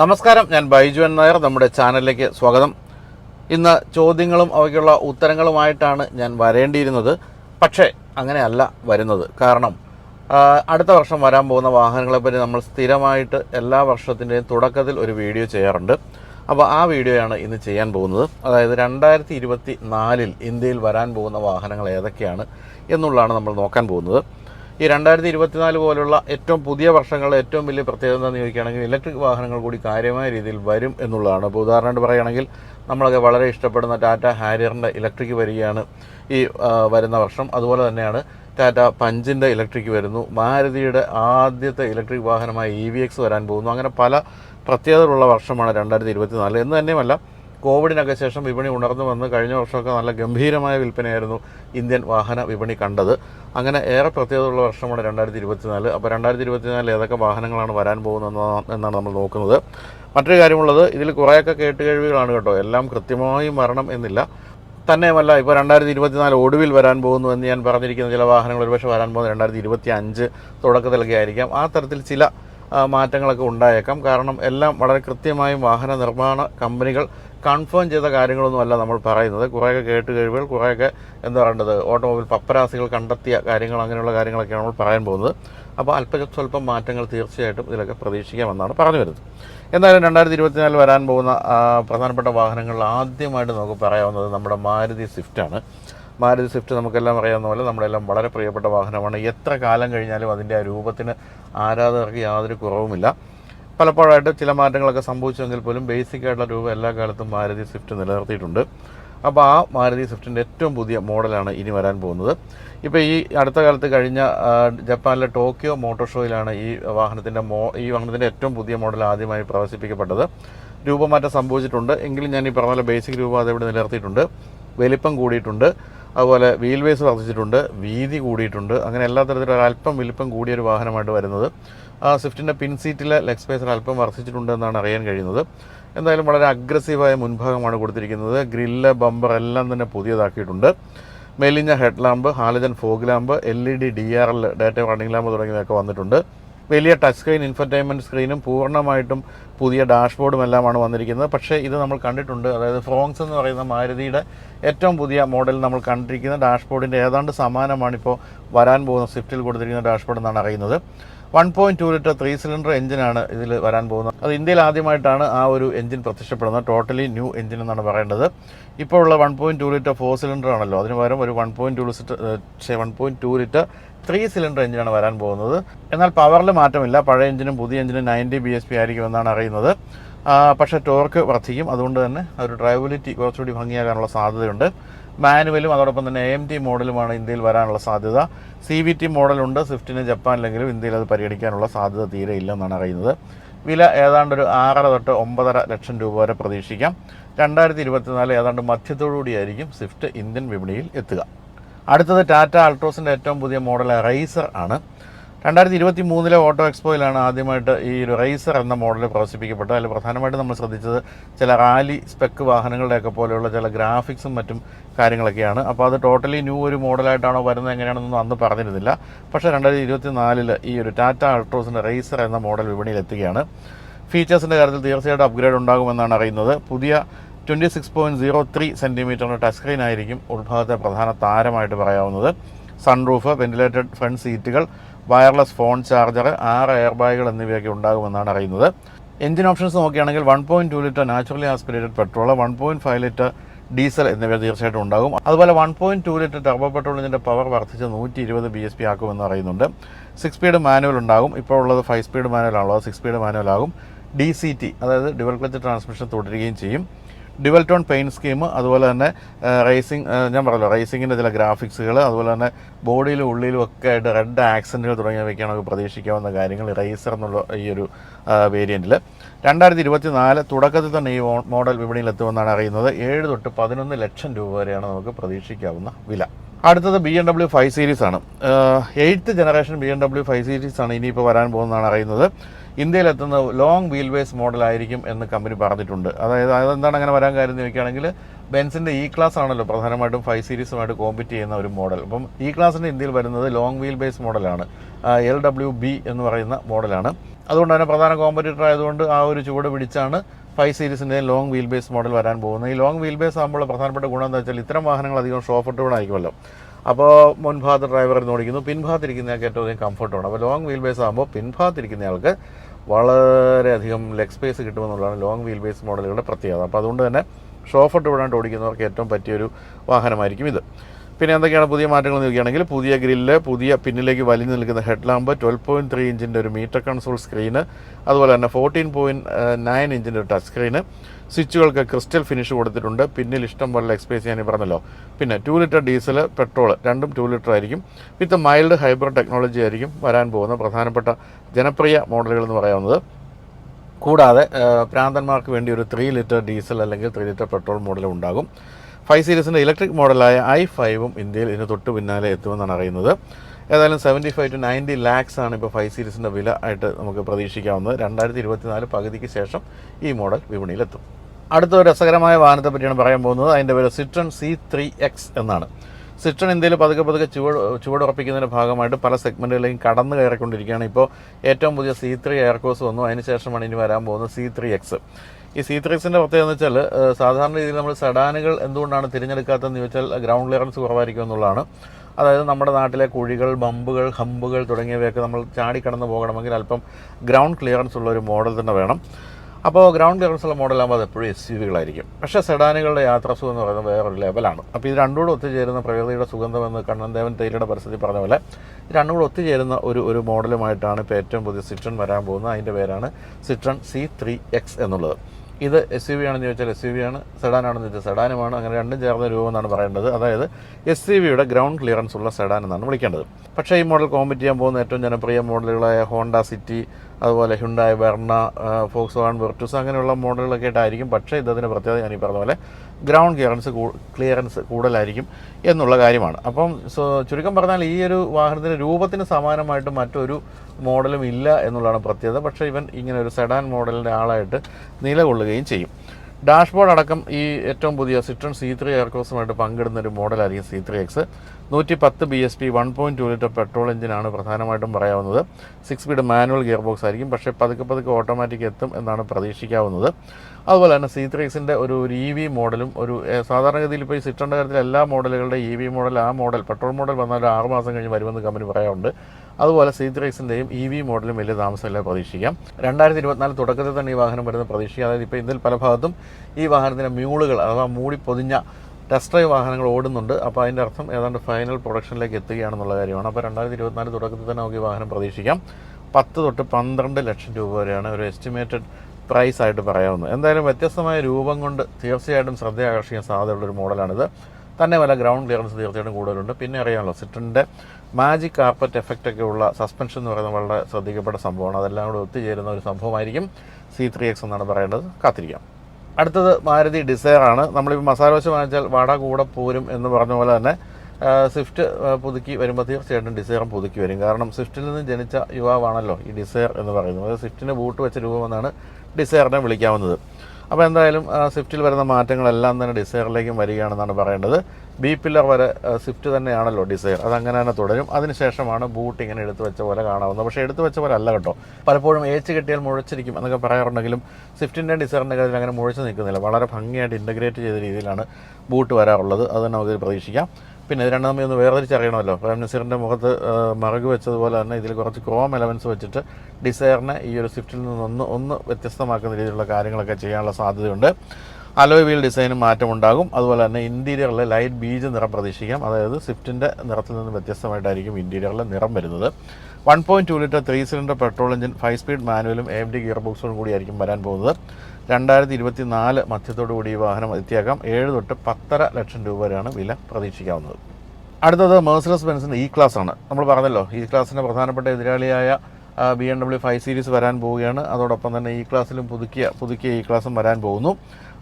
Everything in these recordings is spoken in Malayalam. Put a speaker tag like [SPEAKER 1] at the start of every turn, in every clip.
[SPEAKER 1] നമസ്കാരം ഞാൻ ബൈജു എൻ നായർ നമ്മുടെ ചാനലിലേക്ക് സ്വാഗതം. ഇന്ന് ചോദ്യങ്ങളും അവയ്ക്കുള്ള ഉത്തരങ്ങളുമായിട്ടാണ് ഞാൻ വരേണ്ടിയിരുന്നത്. പക്ഷേ അങ്ങനെയല്ല വരുന്നത്. കാരണം അടുത്ത വർഷം വരാൻ പോകുന്ന വാഹനങ്ങളെപ്പറ്റി നമ്മൾ സ്ഥിരമായിട്ട് എല്ലാ വർഷത്തിന്റെയും തുടക്കത്തിൽ ഒരു വീഡിയോ ചെയ്യാറുണ്ട്. അപ്പോൾ ആ വീഡിയോയാണ് ഇന്ന് ചെയ്യാൻ പോകുന്നത്. അതായത് രണ്ടായിരത്തി ഇരുപത്തി നാലിൽ ഇന്ത്യയിൽ വരാൻ പോകുന്ന വാഹനങ്ങൾ ഏതൊക്കെയാണ് എന്നുള്ളതാണ് നമ്മൾ നോക്കാൻ പോകുന്നത്. ഈ രണ്ടായിരത്തി ഇരുപത്തിനാല് പോലുള്ള ഏറ്റവും പുതിയ വർഷങ്ങളിൽ ഏറ്റവും വലിയ പ്രത്യേകത എന്താണെന്ന് ചോദിക്കുകയാണെങ്കിൽ ഇലക്ട്രിക് വാഹനങ്ങൾ കൂടി കാര്യമായ രീതിയിൽ വരും എന്നുള്ളതാണ്. അപ്പോൾ ഉദാഹരണമായിട്ട് പറയുകയാണെങ്കിൽ നമ്മളൊക്കെ വളരെ ഇഷ്ടപ്പെടുന്ന ടാറ്റ ഹാരിയറിന്റെ ഇലക്ട്രിക് വരികയാണ് ഈ വരുന്ന വർഷം. അതുപോലെ തന്നെയാണ് ടാറ്റ പഞ്ചിന്റെ ഇലക്ട്രിക് വരുന്നു. മാരുതിയുടെ ആദ്യത്തെ ഇലക്ട്രിക് വാഹനമായ ഇ വി എക്സ് വരാൻ പോകുന്നു. അങ്ങനെ പല പ്രത്യേകതകളുള്ള വർഷമാണ് രണ്ടായിരത്തി ഇരുപത്തിനാല് എന്ന് തന്നെയുമല്ല കോവിഡിനൊക്കെ ശേഷം വിപണി ഉണർന്നു വന്ന് കഴിഞ്ഞ വർഷമൊക്കെ നല്ല ഗംഭീരമായ വിൽപ്പനയായിരുന്നു ഇന്ത്യൻ വാഹന വിപണി കണ്ടത്. അങ്ങനെ ഏറെ പ്രത്യേകതയുള്ള വർഷമാണ് രണ്ടായിരത്തി ഇരുപത്തിനാല് അപ്പോൾ രണ്ടായിരത്തി ഇരുപത്തിനാലിൽ ഏതൊക്കെ വാഹനങ്ങളാണ് വരാൻ പോകുന്നത് എന്നാണ് നമ്മൾ നോക്കുന്നത്. മറ്റൊരു കാര്യമുള്ളത് ഇതിൽ കുറേയൊക്കെ കേട്ടുകേഴ്വികളാണ് കേട്ടോ. എല്ലാം കൃത്യമായും വരണം എന്നില്ല. തന്നെയുമല്ല ഇപ്പോൾ രണ്ടായിരത്തി ഇരുപത്തിനാല് ഒടുവിൽ വരാൻ പോകുന്നു എന്ന് ഞാൻ പറഞ്ഞിരിക്കുന്ന ചില വാഹനങ്ങൾ ഒരുപക്ഷെ വരാൻ പോകുന്നത് രണ്ടായിരത്തി ഇരുപത്തി അഞ്ച് തുടക്കത്തിലൊക്കെ ആയിരിക്കാം. ആ തരത്തിൽ ചില മാറ്റങ്ങളൊക്കെ ഉണ്ടായേക്കാം. കാരണം എല്ലാം വളരെ കൃത്യമായും വാഹന നിർമ്മാണ കമ്പനികൾ കൺഫേം ചെയ്ത കാര്യങ്ങളൊന്നുമല്ല നമ്മൾ പറയുന്നത്. കുറേയൊക്കെ കേട്ട് കഴിവുകൾ കുറേയൊക്കെ എന്താ പറയേണ്ടത്? ഓട്ടോമൊബൈൽ പപ്പരാസികൾ കണ്ടെത്തിയ കാര്യങ്ങൾ അങ്ങനെയുള്ള കാര്യങ്ങളൊക്കെയാണ് നമ്മൾ പറയാൻ പോകുന്നത്. അപ്പോൾ അല്പ സ്വല്പം മാറ്റങ്ങൾ തീർച്ചയായിട്ടും ഇതിലൊക്കെ പ്രതീക്ഷിക്കാമെന്നാണ് പറഞ്ഞു വരുന്നത്. എന്തായാലും രണ്ടായിരത്തി ഇരുപത്തിനാലിൽ വരാൻ പോകുന്ന പ്രധാനപ്പെട്ട വാഹനങ്ങളിൽ ആദ്യമായിട്ട് നമുക്ക് പറയാവുന്നത് നമ്മുടെ മാരുതി സ്വിഫ്റ്റാണ് മാരുതി സ്വിഫ്റ്റ് നമുക്കെല്ലാം അറിയാവുന്ന പോലെ നമ്മളെല്ലാം വളരെ പ്രിയപ്പെട്ട വാഹനമാണ്. എത്ര കാലം കഴിഞ്ഞാലും അതിന്റെ ആ രൂപത്തിന് ആരാധകർക്ക് യാതൊരു കുറവുമില്ല. പലപ്പോഴായിട്ട് ചില മാറ്റങ്ങളൊക്കെ സംഭവിച്ചെങ്കിൽ പോലും ബേസിക് ആയിട്ടുള്ള രൂപ എല്ലാ കാലത്തും മാരുതി സ്വിഫ്റ്റ് നിലനിർത്തിയിട്ടുണ്ട്. അപ്പോൾ ആ മാരുതി സ്വിഫ്റ്റിന്റെ ഏറ്റവും പുതിയ മോഡലാണ് ഇനി വരാൻ പോകുന്നത്. ഇപ്പോൾ ഈ അടുത്ത കാലത്ത് കഴിഞ്ഞ ജപ്പാനിലെ ടോക്കിയോ മോട്ടോർ ഷോയിലാണ് ഈ വാഹനത്തിന്റെ മോ ഈ വാഹനത്തിന്റെ ഏറ്റവും പുതിയ മോഡൽ ആദ്യമായി പ്രദർശിപ്പിക്കപ്പെട്ടത്. രൂപമാറ്റം സംഭവിച്ചിട്ടുണ്ട്. എങ്കിലും ഞാൻ ഈ പറഞ്ഞ പോലെ ബേസിക് രൂപം അതെവിടെ നിലനിർത്തിയിട്ടുണ്ട്. വലിപ്പം കൂടിയിട്ടുണ്ട്. അതുപോലെ വീൽ ബേസ് വർദ്ധിച്ചിട്ടുണ്ട് വീതി കൂടിയിട്ടുണ്ട്. അങ്ങനെ എല്ലാ തരത്തിലും ഒരല്പം വലിപ്പം കൂടിയ ഒരു വാഹനമായിട്ട് വരുന്നത്. ആ സ്വിഫ്റ്റിന്റെ പിൻ സീറ്റിലെ ലെഗ് സ്പേസ് അല്പം വർദ്ധിച്ചിട്ടുണ്ട് എന്നാണ് അറിയാൻ കഴിയുന്നത്. എന്തായാലും വളരെ അഗ്രസീവായ മുൻഭാഗമാണ് കൊടുത്തിരിക്കുന്നത്. ഗ്രില്ല് ബമ്പർ എല്ലാം തന്നെ പുതിയതാക്കിയിട്ടുണ്ട്. മെലിഞ്ഞ head lamp halogen fog lamp L E D D R L data warning lamp തുടങ്ങിയതൊക്കെ വന്നിട്ടുണ്ട്. വലിയ ടച്ച് സ്ക്രീൻ ഇൻഫർടൈൻമെന്റ് സ്ക്രീനും പൂർണമായിട്ടും പുതിയ ഡാഷ്ബോർഡും എല്ലാമാണ് വന്നിരിക്കുന്നത്. പക്ഷേ ഇത് നമ്മൾ കണ്ടിട്ടുണ്ട് അതായത് ഫ്രോങ്സ് എന്ന് പറയുന്ന മാരുതിയുടെ ഏറ്റവും പുതിയ മോഡൽ നമ്മൾ കണ്ടിരിക്കുന്ന ഡാഷ്ബോർഡിന്റെ ഏതാണ്ട് സമാനമാണ് ഇപ്പോൾ വരാൻ പോകുന്ന സ്വിഫ്റ്റിൽ കൊടുത്തിരിക്കുന്ന ഡാഷ്ബോർഡ് എന്നാണ് അറിയുന്നത്. One point two litre three cylinder എഞ്ചിനാണ് ഇതിൽ വരാൻ പോകുന്നത്. അത് ഇന്ത്യയിൽ ആദ്യമായിട്ടാണ് ആ ഒരു എഞ്ചിൻ പ്രത്യക്ഷപ്പെടുന്നത്. ടോട്ടലി ന്യൂ എഞ്ചിൻ എന്നാണ് പറയേണ്ടത്. ഇപ്പോൾ ഉള്ള one point two litre four cylinder ആണല്ലോ. അതിന് പകരം ഒരു one point two litre one point two litre three cylinder എഞ്ചിനാണ് വരാൻ പോകുന്നത്. എന്നാൽ പവറിൽ മാറ്റമില്ല. പഴയ എഞ്ചിനും പുതിയ എഞ്ചിനും നയന്റി ബി എസ് പി ആയിരിക്കുമെന്നാണ് അറിയുന്നത്. പക്ഷേ ടോർക്ക് വർദ്ധിക്കും. അതുകൊണ്ട് തന്നെ ഒരു ഡ്രൈവബിലിറ്റി കുറച്ചുകൂടി ഭംഗിയാകാനുള്ള സാധ്യതയുണ്ട്. മാനുവലും അതോടൊപ്പം തന്നെ എ എം ടി മോഡലുമാണ് ഇന്ത്യയിൽ വരാനുള്ള സാധ്യത. സി വി ടി മോഡലുണ്ട്. സ്വിഫ്റ്റിന് ജപ്പാനിലെങ്കിലും ഇന്ത്യയിൽ അത് പരിഗണിക്കാനുള്ള സാധ്യത തീരെ ഇല്ലെന്നാണ് അറിയുന്നത്. വില ഏതാണ്ട് ഒരു ആറര തൊട്ട് ഒമ്പതര ലക്ഷം രൂപ വരെ പ്രതീക്ഷിക്കാം. രണ്ടായിരത്തി ഇരുപത്തിനാല് ഏതാണ്ട് മധ്യത്തോടുകൂടിയായിരിക്കും സ്വിഫ്റ്റ് ഇന്ത്യൻ വിപണിയിൽ എത്തുക. അടുത്തത് ടാറ്റ അൾട്രോസിന്റെ ഏറ്റവും പുതിയ മോഡൽ റൈസർ ആണ്. രണ്ടായിരത്തി ഇരുപത്തി മൂന്നിലെ ഓട്ടോ എക്സ്പോയിലാണ് ആദ്യമായിട്ട് ഈ ഒരു റൈസർ എന്ന മോഡൽ പ്രദർശിപ്പിക്കപ്പെട്ടത്. അതിൽ പ്രധാനമായിട്ടും നമ്മൾ ശ്രദ്ധിച്ചത് ചില റാലി സ്പെക്ക് വാഹനങ്ങളുടെയൊക്കെ പോലെയുള്ള ചില ഗ്രാഫിക്സും മറ്റും കാര്യങ്ങളൊക്കെയാണ്. അപ്പോൾ അത് ടോട്ടലി ന്യൂ ഒരു മോഡലായിട്ടാണോ വരുന്നത് എങ്ങനെയാണെന്നൊന്നും അന്ന് പറഞ്ഞിരുന്നില്ല. പക്ഷേ രണ്ടായിരത്തി ഇരുപത്തി നാലിൽ ഈ ഒരു ടാറ്റ അൾട്രോസിന്റെ റൈസർ എന്ന മോഡൽ വിപണിയിൽ എത്തുകയാണ് ഫീച്ചേഴ്സിന്റെ കാര്യത്തിൽ തീർച്ചയായിട്ടും അപ്ഗ്രേഡ് ഉണ്ടാകുമെന്നാണ് അറിയുന്നത്. പുതിയ twenty six point zero three സെന്റിമീറ്ററിന്റെ touch screen ആയിരിക്കും ഉൾഭാഗത്തെ പ്രധാന താരമായിട്ട് പറയാവുന്നത്. സൺറൂഫ് വെന്റിലേറ്റഡ് ഫ്രണ്ട് സീറ്റുകൾ വയർലെസ് ഫോൺ ചാർജർ ആറ് എയർ ബാഗുകൾ എന്നിവയൊക്കെ ഉണ്ടാകുമെന്നാണ് അറിയുന്നത്. എഞ്ചിൻ ഓപ്ഷൻസ് നോക്കുകയാണെങ്കിൽ one point two litre naturally aspirated petrol one point five litre diesel എന്നിവ തീർച്ചയായിട്ടും ഉണ്ടാകും. അതുപോലെ one point two litre turbo പെട്രോളിന്റെ പവർ വർദ്ധിച്ച് നൂറ്റി ഇരുപത് ബി എസ് പി ആക്കുമെന്ന് അറിയുന്നുണ്ട്. സിക്സ് സ്പീഡ് മാനുവൽ ഉണ്ടാകും. ഇപ്പോൾ ഉള്ളത് ഫൈവ് സ്പീഡ് മാനുവൽ ആണല്ലോ സിക്സ് സ്പീഡ് മാനുവൽ ആകും. ഡി സി ടി അതായത് ഡുവൽ ക്ലച്ച് ട്രാൻസ്മിഷൻ തുടരുകയും ചെയ്യും. ഡുവൽ ടോൺ പെയിന്റ് സ്കീം അതുപോലെ തന്നെ റേസിംഗ് ഞാൻ പറഞ്ഞല്ലോ റേസിങ്ങിന്റെ ചില ഗ്രാഫിക്സുകൾ അതുപോലെ തന്നെ ബോഡിയിലും ഉള്ളിലും ഒക്കെ ആയിട്ട് റെഡ് ആക്സന്റുകൾ തുടങ്ങിയവയ്ക്കാണ് നമുക്ക് പ്രതീക്ഷിക്കാവുന്ന കാര്യങ്ങൾ റേസർ എന്നുള്ള ഈ ഒരു വേരിയന്റിൽ രണ്ടായിരത്തി ഇരുപത്തി നാല് തുടക്കത്തിൽ തന്നെ ഈ മോഡൽ വിപണിയിൽ എത്തുമെന്നാണ് അറിയുന്നത്. ഏഴ് തൊട്ട് പതിനൊന്ന് ലക്ഷം രൂപ വരെയാണ് നമുക്ക് പ്രതീക്ഷിക്കാവുന്ന വില. അടുത്തത് B M W five series ആണ്. Eighth generation B M W five series ആണ് ഇനിയിപ്പോൾ വരാൻ പോകുന്നതാണ് അറിയുന്നത്. ഇന്ത്യയിൽ എത്തുന്ന ലോങ് വീൽ ബേസ് മോഡലായിരിക്കും എന്ന് കമ്പനി പറഞ്ഞിട്ടുണ്ട്. അതായത് അതെന്താണ് അങ്ങനെ വരാൻ കാര്യം ചോദിക്കുകയാണെങ്കിൽ ബെൻസിന്റെ ഇ ക്ലാസ് ആണല്ലോ പ്രധാനമായിട്ടും ഫൈവ് സീരീസുമായിട്ട് കോമ്പറ്റ് ചെയ്യുന്ന ഒരു മോഡൽ അപ്പം ഇ ക്ലാസിന്റെ ഇന്ത്യയിൽ വരുന്നത് ലോങ് വീൽ ബേസ് മോഡലാണ് എൽ ഡബ്ല്യു ബി എന്ന് പറയുന്ന മോഡലാണ് അതുകൊണ്ട് തന്നെ പ്രധാന കോമ്പറ്റീറ്റർ ആയതുകൊണ്ട് ആ ഒരു ചുവട് പിടിച്ചാണ് ഫൈവ് സീരീസിന്റെ ലോങ് വീൽ ബേസ് മോഡൽ വരാൻ പോകുന്നത്. ഈ ലോങ് വീൽ ബേസ് ആകുമ്പോൾ പ്രധാനപ്പെട്ട ഗുണം എന്താ വെച്ചാൽ ഇത്തരം വാഹനങ്ങൾ അധികം ഷോഫർട്ടോൺ ആയിരിക്കുമല്ലോ. അപ്പോൾ മുൻഭാഗത്ത് ഡ്രൈവർ എന്ന് ഓടിക്കുന്നു പിൻഭാഗത്തിരിക്കുന്നയാൾക്ക് ഏറ്റവും അധികം കംഫർട്ടാണ് അപ്പോൾ ലോങ് വീൽ ബേസ് ആകുമ്പോൾ പിൻഭാഗത്തിരിക്കുന്നയാൾക്ക് വളരെയധികം ലെഗ് സ്പേസ് കിട്ടുമെന്നുള്ളതാണ് ലോങ് വീൽ ബേസ് മോഡലുകളുടെ പ്രത്യേകത. അപ്പോൾ അതുകൊണ്ട് തന്നെ ഷോഫർട്ട് വിടാണ്ട് ഓടിക്കുന്നവർക്ക് ഏറ്റവും പറ്റിയൊരു വാഹനമായിരിക്കും ഇത്. പിന്നെ എന്തൊക്കെയാണ് പുതിയ മാറ്റങ്ങൾ നോക്കുകയാണെങ്കിൽ പുതിയ ഗ്രില്ല് പുതിയ പിന്നിലേക്ക് വലിഞ്ഞു നിൽക്കുന്ന head lamp twelve point three ഇഞ്ചിന്റെ ഒരു മീറ്റർ കൺസോൾ സ്ക്രീന് അതുപോലെ തന്നെ ഫോർട്ടീൻ പോയിന്റ് നയൻ ഇഞ്ചിന്റെ ഒരു ടച്ച് സ്ക്രീന് സ്വിച്ചുകൾക്ക് ക്രിസ്റ്റൽ ഫിനിഷ് കൊടുത്തിട്ടുണ്ട്. പിന്നിൽ ഇഷ്ടം പോലെ ലെഗ് സ്പേസ് ഞാൻ പറഞ്ഞല്ലോ. പിന്നെ ടു ലിറ്റർ ഡീസൽ പെട്രോൾ രണ്ടും ടു ലിറ്റർ ആയിരിക്കും. വിത്ത് മൈൽഡ് ഹൈബ്രിഡ് ടെക്നോളജി ആയിരിക്കും വരാൻ പോകുന്ന പ്രധാനപ്പെട്ട ജനപ്രിയ മോഡലുകൾ എന്ന് പറയാവുന്നത്. കൂടാതെ പ്രാന്തന്മാർക്ക് വേണ്ടി ഒരു ത്രീ ലിറ്റർ ഡീസൽ അല്ലെങ്കിൽ ത്രീ ലിറ്റർ പെട്രോൾ മോഡലും ഉണ്ടാകും. ഫൈവ് സീരീസിന്റെ ഇലക്ട്രിക് മോഡലായ ഐ ഫൈവും ഇന്ത്യയിൽ ഇതിന് തൊട്ട് പിന്നാലെ എത്തുമെന്നാണ് അറിയുന്നത്. ഏതായാലും seventy five to ninety lakhs ആണ് ഇപ്പോൾ ഫൈവ് സീരീസിന്റെ വില ആയിട്ട് നമുക്ക് പ്രതീക്ഷിക്കാവുന്നത്. രണ്ടായിരത്തി ഇരുപത്തിനാല് പകുതിക്ക് ശേഷം ഈ മോഡൽ വിപണിയിലെത്തും. അടുത്ത രസകരമായ വാഹനത്തെ പറ്റിയാണ് പറയാൻ പോകുന്നത്. അതിന്റെ പേര് സിട്രൺ സി ത്രീ എക്സ് എന്നാണ്. സിട്രൺ ഇന്ത്യയിൽ പതുക്കെ പതുക്കെ ചുവട് ചുവടുറപ്പിക്കുന്നതിന്റെ ഭാഗമായിട്ട് പല സെഗ്മെന്റുകളിലേക്കും കടന്നു കയറിക്കൊണ്ടിരിക്കുകയാണ്. ഇപ്പോൾ ഏറ്റവും പുതിയ സി ത്രീ എയർകോസ് വന്നു. അതിനുശേഷമാണ് ഇനി വരാൻ പോകുന്നത് സി ത്രീ എക്സ്. ഈ സി ത്രീ എക്സിന്റെ പ്രത്യേകത എന്ന് വെച്ചാൽ സാധാരണ രീതിയിൽ നമ്മൾ സെഡാനുകൾ എന്തുകൊണ്ടാണ് തിരഞ്ഞെടുക്കാത്തതെന്ന് ചോദിച്ചാൽ ഗ്രൗണ്ട് ക്ലിയറൻസ് കുറവായിരിക്കും എന്നുള്ളതാണ്. അതായത് നമ്മുടെ നാട്ടിലെ കുഴികൾ ബമ്പുകൾ ഹമ്പുകൾ തുടങ്ങിയവയൊക്കെ നമ്മൾ ചാടിക്കടന്ന് പോകണമെങ്കിൽ അല്പം ഗ്രൗണ്ട് ക്ലിയറൻസ് ഉള്ള ഒരു മോഡൽ തന്നെ വേണം. അപ്പോൾ ഗ്രൗണ്ട് ക്ലിയറൻസ് ഉള്ള മോഡലാകുമ്പോൾ അത് എപ്പോഴും എസ് യു വികളായിരിക്കും പക്ഷേ സെഡാനുകളുടെ യാത്രാസുഖം എന്ന് പറയുന്നത് വേറൊരു ലെവലാണ് അപ്പോൾ ഇത് രണ്ടും കൂടെ ഒത്തുചേരുന്ന പ്രകൃതിയുടെ സുഗന്ധമെന്ന് കണ്ണൻദേവൻ തേയിലയുടെ പരിസ്ഥിതി പറഞ്ഞ പോലെ ഇത് രണ്ടും കൂടെ ഒത്തുചേരുന്ന ഒരു ഒരു മോഡലുമായിട്ടാണ് ഇപ്പോൾ ഏറ്റവും പുതിയ സിട്രൺ വരാൻ പോകുന്നത്. അതിന്റെ പേരാണ് സിട്രൺ സി ത്രീ എക്സ് എന്നുള്ളത്. ഇത് എസ് യു വി ആണെന്ന് ചോദിച്ചാൽ എസ് യു വി ആണ് സെഡാൻ ആണെന്ന് ചോദിച്ചാൽ സെഡാനുമാണ് അങ്ങനെ രണ്ടും ചേർന്ന രൂപം എന്നാണ് പറയേണ്ടത്. അതായത് എസ് സി വിയുടെ ഗ്രൗണ്ട് ക്ലിയറൻസ് ഉള്ള സെഡാൻ എന്നാണ് വിളിക്കേണ്ടത്. പക്ഷേ ഈ മോഡൽ കോമ്പറ്റ് ചെയ്യാൻ പോകുന്ന ഏറ്റവും ജനപ്രിയ മോഡലുകളായ ഹോണ്ട സിറ്റി അതുപോലെ Hyundai Verna Volkswagen Virtus അങ്ങനെയുള്ള മോഡലുകളൊക്കെ ആയിട്ടായിരിക്കും. പക്ഷേ ഇതതിന് പ്രത്യേകത ഞാൻ ഈ പറഞ്ഞ പോലെ ഗ്രൗണ്ട് ക്ലിയറൻസ് ക്ലിയറൻസ് കൂടുതലായിരിക്കും എന്നുള്ള കാര്യമാണ്. അപ്പം ചുരുക്കം പറഞ്ഞാൽ ഈ ഒരു വാഹനത്തിന്റെ രൂപത്തിന് സമാനമായിട്ട് മറ്റൊരു മോഡലും ഇല്ല എന്നുള്ളതാണ് പ്രത്യേകത. പക്ഷേ ഇവൻ ഇങ്ങനെ ഒരു സെഡാൻ മോഡലിന്റെ ആളായിട്ട് നിലകൊള്ളുകയും ചെയ്യും. ഡാഷ്ബോർഡ് അടക്കം ഈ ഏറ്റവും പുതിയ സിട്രൺ സി ത്രീ എയർക്രോസുമായിട്ട് പങ്കിടുന്ന ഒരു മോഡലായിരിക്കും സി ത്രീ എക്സ് നൂറ്റി പത്ത് B S P one point two litre petrol എഞ്ചിനാണ് പ്രധാനമായിട്ടും പറയാവുന്നത്. Six speed manual gear box ആയിരിക്കും. പക്ഷേ പതുക്കെ പതുക്കെ ഓട്ടോമാറ്റിക് എത്തും എന്നാണ് പ്രതീക്ഷിക്കാവുന്നത്. അതുപോലെ തന്നെ സി ത്രീ എക്സിന്റെ ഒരു ഒരു ഇ വി മോഡലും ഒരു സാധാരണഗതിയിൽ ഇപ്പോൾ ഈ സിട്രന്റെ കാര്യത്തിൽ എല്ലാ മോഡലുകളുടെ ഇ വി മോഡൽ ആ മോഡൽ പെട്രോൾ മോഡൽ വന്നാൽ ആറ് മാസം കഴിഞ്ഞ് വരുമെന്ന് കമ്പനി പറയാറുണ്ട്. അതുപോലെ സി ത്രീ എക്സിന്റെയും ഇ വി മോഡലും വലിയ താമസമില്ല പ്രതീക്ഷിക്കാം. രണ്ടായിരത്തി ഇരുപത്തിനാല് തുടക്കത്തിൽ തന്നെ ഈ വാഹനം വരുന്ന പ്രതീക്ഷിക്കുക അതായത് ഇപ്പോൾ ഇന്ത്യയിൽ പല ഭാഗത്തും ഈ വാഹനത്തിന്റെ മ്യൂളുകൾ അഥവാ മൂടി പൊതിഞ്ഞ ടെസ്റ്റ് ഡ്രൈവ് വാഹനങ്ങൾ ഓടുന്നുണ്ട്. അപ്പോൾ അതിന്റെ അർത്ഥം ഏതാണ്ട് ഫൈനൽ പ്രൊഡക്ഷനിലേക്ക് എത്തുകയാണെന്നുള്ള കാര്യമാണ്. അപ്പോൾ രണ്ടായിരത്തി ഇരുപത്തിനാല് തുടക്കത്തിൽ തന്നെ നമുക്ക് ഈ വാഹനം പ്രതീക്ഷിക്കാം. പത്ത് തൊട്ട് പന്ത്രണ്ട് ലക്ഷം രൂപ വരെയാണ് ഒരു എസ്റ്റിമേറ്റഡ് പ്രൈസ് ആയിട്ട് പറയാവുന്നത് എന്തായാലും വ്യത്യസ്തമായ രൂപം കൊണ്ട് തീർച്ചയായിട്ടും ശ്രദ്ധ ആകർഷിക്കാൻ സാധ്യതയുള്ള ഒരു മോഡലാണിത്. തന്നെ വല്ല ഗ്രൗണ്ട് ക്ലിയറൻസ് തീർച്ചയായിട്ടും കൂടുതലുണ്ട്. പിന്നെ അറിയാമല്ലോ സിറ്റിന്റെ മാജിക് കാർപ്പറ്റ് എഫക്റ്റ് ഒക്കെ ഉള്ള സസ്പെൻഷൻ എന്ന് പറയുന്നത് വളരെ ശ്രദ്ധിക്കപ്പെട്ട സംഭവമാണ്. അതെല്ലാം കൂടെ ഒത്തുചേരുന്ന ഒരു സംഭവമായിരിക്കും സി ത്രീ എക്സ് എന്നാണ് പറയേണ്ടത്. കാത്തിരിക്കാം. അടുത്തത് മാരുതി ഡിസയർ ആണ്. നമ്മളിപ്പോൾ മസാല വശം വാങ്ങിച്ചാൽ വട കൂടെ പോരും എന്ന് പറഞ്ഞ പോലെ തന്നെ സ്വിഫ്റ്റ് പുതുക്കി വരുമ്പോൾ തീർച്ചയായിട്ടും ഡിസയറും പുതുക്കി വരും. കാരണം സ്വിഫ്റ്റിൽ നിന്ന് ജനിച്ച യുവാവാണല്ലോ ഈ ഡിസയർ എന്ന് പറയുന്നത്. സ്വിഫ്റ്റിന് ബൂട്ട് വെച്ച രൂപമെന്നാണ് ഡിസയറിനെ വിളിക്കാവുന്നത്. അപ്പോൾ എന്തായാലും സ്വിഫ്റ്റിൽ വരുന്ന മാറ്റങ്ങളെല്ലാം തന്നെ ഡിസൈറിലേക്കും വരികയാണെന്നാണ് പറയേണ്ടത്. ബി പില്ലർ വരെ സ്വിഫ്റ്റ് തന്നെയാണല്ലോ അത് അതങ്ങനെ തന്നെ തുടരും. അതിനുശേഷമാണ് ബൂട്ട് ഇങ്ങനെ എടുത്തു വെച്ച പോലെ കാണാവുന്നത്. പക്ഷേ എടുത്തു വെച്ച പോലെ അല്ല കേട്ടോ. പലപ്പോഴും ഏച്ച് കിട്ടിയാൽ മുഴച്ചിരിക്കും എന്നൊക്കെ പറയാറുണ്ടെങ്കിലും സ്വിഫ്റ്റിന്റെ ഡിസയറിന്റെ കാര്യത്തിൽ അങ്ങനെ മുഴച്ച് നിൽക്കുന്നില്ല. വളരെ ഭംഗിയായിട്ട് ഇന്റഗ്രേറ്റ് ചെയ്ത രീതിയിലാണ് ബൂട്ട് വരാറുള്ളത്. അത് തന്നെ നമുക്ക് പ്രതീക്ഷിക്കാം. പിന്നെ ഇത് രണ്ടും ഒന്ന് വേർതിരിച്ചറിയണമല്ലോ. പ്രേം നസീറിന്റെ മുഖത്ത് മറുകു വെച്ചതുപോലെ തന്നെ ഇതിൽ കുറച്ച് ക്രോം എലവൻസ് വെച്ചിട്ട് ഡിസൈറിനെ ഈ ഒരു സ്വിഫ്റ്റിൽ നിന്നൊന്ന് ഒന്ന് വ്യത്യസ്തമാക്കുന്ന രീതിയിലുള്ള കാര്യങ്ങളൊക്കെ ചെയ്യാനുള്ള സാധ്യതയുണ്ട്. അലോയ് വീൽ ഡിസൈനും മാറ്റമുണ്ടാകും അതുപോലെ തന്നെ ഇന്റീരിയറിലെ ലൈറ്റ് ബീജ് നിറം പ്രതീക്ഷിക്കാം. അതായത് സ്വിഫ്റ്റിന്റെ നിറത്തിൽ നിന്ന് വ്യത്യസ്തമായിട്ടായിരിക്കും ഇന്റീരിയറിലെ നിറം വരുന്നത്. One point two litre three cylinder petrol engine five speed മാനുവലും M D gear ബോക്സോടും കൂടിയായിരിക്കും വരാൻ പോകുന്നത്. രണ്ടായിരത്തി ഇരുപത്തി നാല് മധ്യത്തോടു കൂടി ഈ വാഹനം എത്തിയേക്കാം. ഏഴ് തൊട്ട് പത്തര ലക്ഷം രൂപ വരെയാണ് വില പ്രതീക്ഷിക്കാവുന്നത്. അടുത്തത് മേഴ്സലസ് ബെൻസിന്റെ ഇ ക്ലാസ് ആണ്. നമ്മൾ പറഞ്ഞല്ലോ ഇ ക്ലാസ്സിന്റെ പ്രധാനപ്പെട്ട എതിരാളിയായ B M W five series വരാൻ പോവുകയാണ്. അതോടൊപ്പം തന്നെ ഇ ക്ലാസ്സിലും പുതുക്കിയ പുതുക്കിയ ഇ ക്ലാസ്സും വരാൻ പോകുന്നു.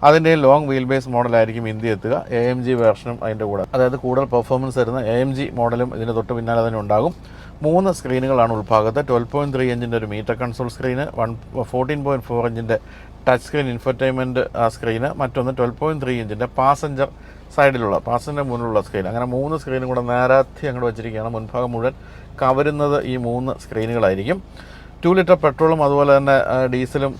[SPEAKER 1] അതിന്റെ ലോങ് വീൽ ബേസ് മോഡലായിരിക്കും ഇന്ത്യ എത്തുക. എ എം ജി വേർഷനും അതിന്റെ കൂടെ. അതായത് കൂടുതൽ പെർഫോമൻസ് തരുന്ന എ എം ജി മോഡലും ഇതിന് തൊട്ട് പിന്നാലെ തന്നെ ഉണ്ടാകും. മൂന്ന് സ്ക്രീനുകളാണ് ഉൾഭാഗത്ത്. ട്വൽവ് പോയിന്റ് ത്രീ ഇഞ്ചിന്റെ ഒരു meter console screen one fourteen point four ഇഞ്ചിന്റെ ടച്ച് സ്ക്രീൻ ഇൻഫർടൈൻമെന്റ് സ്ക്രീന് മറ്റൊന്ന് ട്വൽവ് പോയിന്റ് ത്രീ ഇഞ്ചിന്റെ പാസഞ്ചർ സൈഡിലുള്ള പാസഞ്ചർ മുന്നിലുള്ള സ്ക്രീൻ അങ്ങനെ മൂന്ന് സ്ക്രീനും കൂടെ നേരാത്തി അങ്ങോട്ട് വെച്ചിരിക്കുകയാണ്. മുൻഭാഗം മുഴുവൻ കവരുന്നത് ഈ മൂന്ന് സ്ക്രീനുകളായിരിക്കും. ടു ലിറ്റർ പെട്രോളും അതുപോലെ തന്നെ ഡീസലും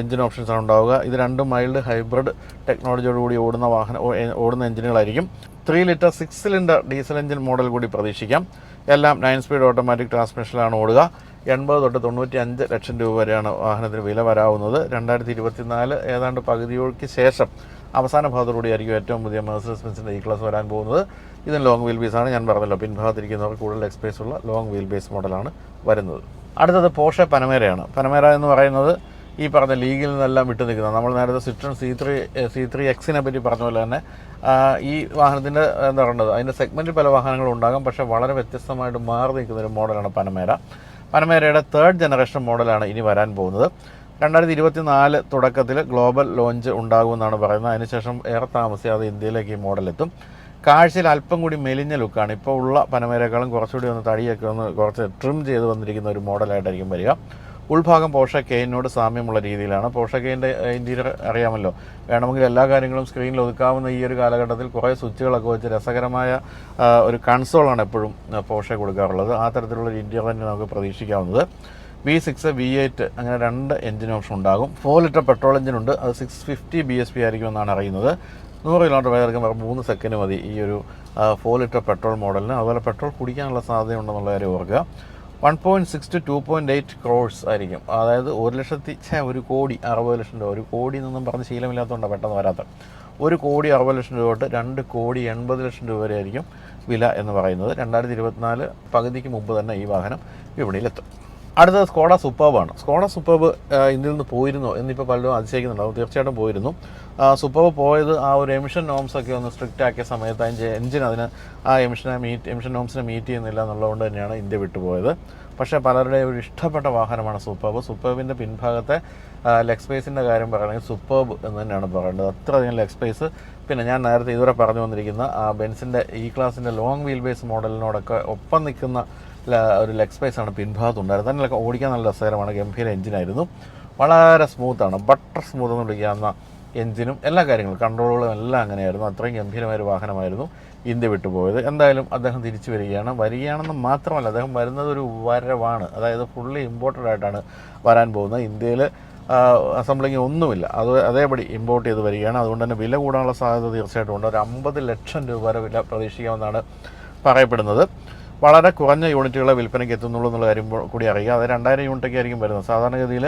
[SPEAKER 1] എഞ്ചിൻ ഓപ്ഷൻസാണ് ഉണ്ടാവുക. ഇത് രണ്ടും മൈൽഡ് ഹൈബ്രിഡ് ടെക്നോളജിയോടുകൂടി ഓടുന്ന വാഹനം ഓടുന്ന എഞ്ചിനുകളായിരിക്കും three litre six cylinder diesel engine model കൂടി പ്രതീക്ഷിക്കാം. എല്ലാം നയൻ സ്പീഡ് ഓട്ടോമാറ്റിക് ട്രാൻസ്മിഷനിലാണ് ഓടുക. എൺപത് തൊട്ട് തൊണ്ണൂറ്റി അഞ്ച് ലക്ഷം രൂപ വരെയാണ് വാഹനത്തിന് വില വരാവുന്നത്. രണ്ടായിരത്തി ഇരുപത്തിനാല് ഏതാണ്ട് പകുതിയോക്ക് ശേഷം അവസാന ഭാഗത്തോടുകൂടിയായിരിക്കും ഏറ്റവും പുതിയ മെഴ്സസ് ബെൻസിന്റെ ഈ ക്ലാസ് വരാൻ പോകുന്നത്. ഇതിന് ലോങ് വീൽ ബേസ് ആണ്. ഞാൻ പറഞ്ഞല്ലോ പിൻഭാഗത്തിരിക്കുന്നവർ കൂടുതൽ എക്സ്പേസ് ഉള്ള ലോങ് വീൽ ബേസ് മോഡലാണ് വരുന്നത്. അടുത്തത് പോഷെ പനമേരയാണ് പനമേര എന്ന് പറയുന്നത് ഈ പറഞ്ഞ ലീഗിൽ നിന്നെല്ലാം വിട്ടു നിൽക്കുന്നത്. നമ്മൾ നേരത്തെ Citroen C three C three എക്സിനെ പറ്റി പറഞ്ഞ പോലെ തന്നെ ഈ വാഹനത്തിന്റെ എന്താ പറയുന്നത് അതിന്റെ സെഗ്മെന്റിൽ പല വാഹനങ്ങളും ഉണ്ടാകും. പക്ഷേ വളരെ വ്യത്യസ്തമായിട്ട് മാറി നിൽക്കുന്ന ഒരു മോഡലാണ് പനമേര പനമേരയുടെ തേർഡ് ജനറേഷൻ മോഡലാണ് ഇനി വരാൻ പോകുന്നത്. രണ്ടായിരത്തി ഇരുപത്തി നാല് തുടക്കത്തിൽ ഗ്ലോബൽ ലോഞ്ച് ഉണ്ടാകുമെന്നാണ് പറയുന്നത്. അതിനുശേഷം ഏറെ താമസിയാതെ ഇന്ത്യയിലേക്ക് ഈ മോഡൽ എത്തും. കാഴ്ചയിൽ അല്പം കൂടി മെലിഞ്ഞ ലുക്കാണ് ഇപ്പോൾ ഉള്ള പനമേരേക്കാളും കുറച്ചുകൂടി ഒന്ന് തടിയൊക്കെ ഒന്ന് കുറച്ച് ട്രിം ചെയ്ത് വന്നിരിക്കുന്ന ഒരു മോഡലായിട്ടായിരിക്കും വരിക. ഉൾഭാഗം പോഷ കെയിനോട് സാമ്യമുള്ള രീതിയിലാണ്. പോഷ കെയിന്റെ ഇന്റീരിയർ അറിയാമല്ലോ. വേണമെങ്കിൽ എല്ലാ കാര്യങ്ങളും സ്ക്രീനിൽ ഒതുക്കാവുന്ന ഈ ഒരു കാലഘട്ടത്തിൽ കുറേ സ്വിച്ചുകളൊക്കെ വെച്ച് രസകരമായ ഒരു കൺസോളാണ് എപ്പോഴും പോഷ കൊടുക്കാറുള്ളത്. ആ തരത്തിലുള്ള ഒരു ഇന്റീരിയർ തന്നെ നമുക്ക് പ്രതീക്ഷിക്കാവുന്നത്. വി സിക്സ് വി എയ്റ്റ് അങ്ങനെ രണ്ട് എഞ്ചിൻ ഓപ്ഷൻ ഉണ്ടാകും. ഫോർ ലിറ്റർ പെട്രോൾ എഞ്ചിനുണ്ട് അത് six fifty B S P ആയിരിക്കും എന്നാണ് അറിയുന്നത്. നൂറ് കിലോമീറ്റർ വെറും മൂന്ന് സെക്കൻഡ് മതി ഈ ഒരു ഫോർ ലിറ്റർ പെട്രോൾ മോഡലിന് അതുപോലെ പെട്രോൾ കുടിക്കാനുള്ള സാധ്യതയുണ്ടെന്നുള്ള കാര്യം ഓർക്കുക. One point six to two point eight crores ആയിരിക്കും. അതായത് ഒരു ലക്ഷത്തി ഒരു കോടി അറുപത് ലക്ഷം രൂപ. ഒരു കോടി എന്നൊന്നും പറഞ്ഞ് ശീലമില്ലാത്തതുകൊണ്ടാണ് പെട്ടെന്ന് വരാത്ത ഒരു കോടി അറുപത് ലക്ഷം രൂപ തൊട്ട് രണ്ട് കോടി എൺപത് ലക്ഷം രൂപ വരെ ആയിരിക്കും വില എന്ന് പറയുന്നത്. രണ്ടായിരത്തി ഇരുപത്തിനാല് പകുതിക്ക് മുമ്പ് തന്നെ ഈ വാഹനം വിപണിയിലെത്തും. അടുത്തത് സ്കോഡ സൂപ്പർബാണ് സ്കോഡ സൂപ്പർബ് ഇന്ത്യയിൽ നിന്ന് പോയിരുന്നോ? എന്നിപ്പോൾ പലരും അതിശയിക്കുന്നുണ്ടാവും. തീർച്ചയായിട്ടും പോയിരുന്നു. സൂപ്പർബ് പോയത് ആ ഒരു എമിഷൻ നോംസ് ഒക്കെ ഒന്ന് സ്ട്രിക്റ്റ് ആക്കിയ സമയത്ത് അതിന്റെ എഞ്ചിൻ അതിന് ആ എമിഷനെ മീറ്റ് എമിഷൻ നോംസിനെ മീറ്റ് ചെയ്യുന്നില്ല എന്നുള്ളതുകൊണ്ട് തന്നെയാണ് ഇന്ത്യ വിട്ടുപോയത്. പക്ഷേ പലരുടെ ഒരു ഇഷ്ടപ്പെട്ട വാഹനമാണ് സൂപ്പർബ് സൂപ്പർബിന്റെ പിൻഭാഗത്തെ ലെഗ് സ്പേസിന്റെ കാര്യം പറയുകയാണെങ്കിൽ സൂപ്പർബ് എന്ന് തന്നെയാണ് പറയേണ്ടത്. അത്രയധികം ലെഗ് സ്പേസ് പിന്നെ ഞാൻ നേരത്തെ ഇതുവരെ പറഞ്ഞു വന്നിരിക്കുന്ന ആ ബെൻസിന്റെ ഇ ക്ലാസിന്റെ ലോങ് വീൽ ബേസ് മോഡലിനോടൊക്കെ ഒപ്പം നിൽക്കുന്ന ഒരു ലെഗ് സ്പേസ് ആണ് പിൻഭാഗത്തുണ്ടായിരുന്നത്. തന്നെ ഓടിക്കാൻ നല്ല രസകരമാണ്. ഗംഭീര എഞ്ചിനായിരുന്നു വളരെ സ്മൂത്താണ് ബട്ടർ സ്മൂത്ത് എന്ന് വിളിക്കാവുന്ന എഞ്ചിനും എല്ലാ കാര്യങ്ങളും കൺട്രോളുകളും എല്ലാം അങ്ങനെയായിരുന്നു. അത്രയും ഗംഭീരമായൊരു വാഹനമായിരുന്നു ഇന്ത്യ വിട്ടുപോയത്. എന്തായാലും അദ്ദേഹം തിരിച്ചു വരികയാണ്. വരികയാണെന്ന് മാത്രമല്ല അദ്ദേഹം വരുന്നത് ഒരു വരവാണ്. അതായത് ഫുള്ളി ഇമ്പോർട്ടഡ് ആയിട്ടാണ് വരാൻ പോകുന്നത്. ഇന്ത്യയിൽ അസംബ്ലിങ് ഒന്നുമില്ല. അത് അതേപടി ഇമ്പോർട്ട് ചെയ്ത് വരികയാണ്. അതുകൊണ്ട് തന്നെ വില കൂടാനുള്ള സാധ്യത തീർച്ചയായിട്ടും ഉണ്ട്. ഒരു അമ്പത് ലക്ഷം രൂപ വരെ വില പ്രതീക്ഷിക്കാമെന്നാണ് പറയപ്പെടുന്നത്. വളരെ കുറഞ്ഞ യൂണിറ്റുകളെ വിൽപ്പനയ്ക്ക് എത്തുന്നുള്ളൂ എന്നുള്ള കാര്യം കൂടി അറിയുക അത് രണ്ടായിരം യൂണിറ്റൊക്കെ ആയിരിക്കും വരുന്നത്. സാധാരണഗതിയിൽ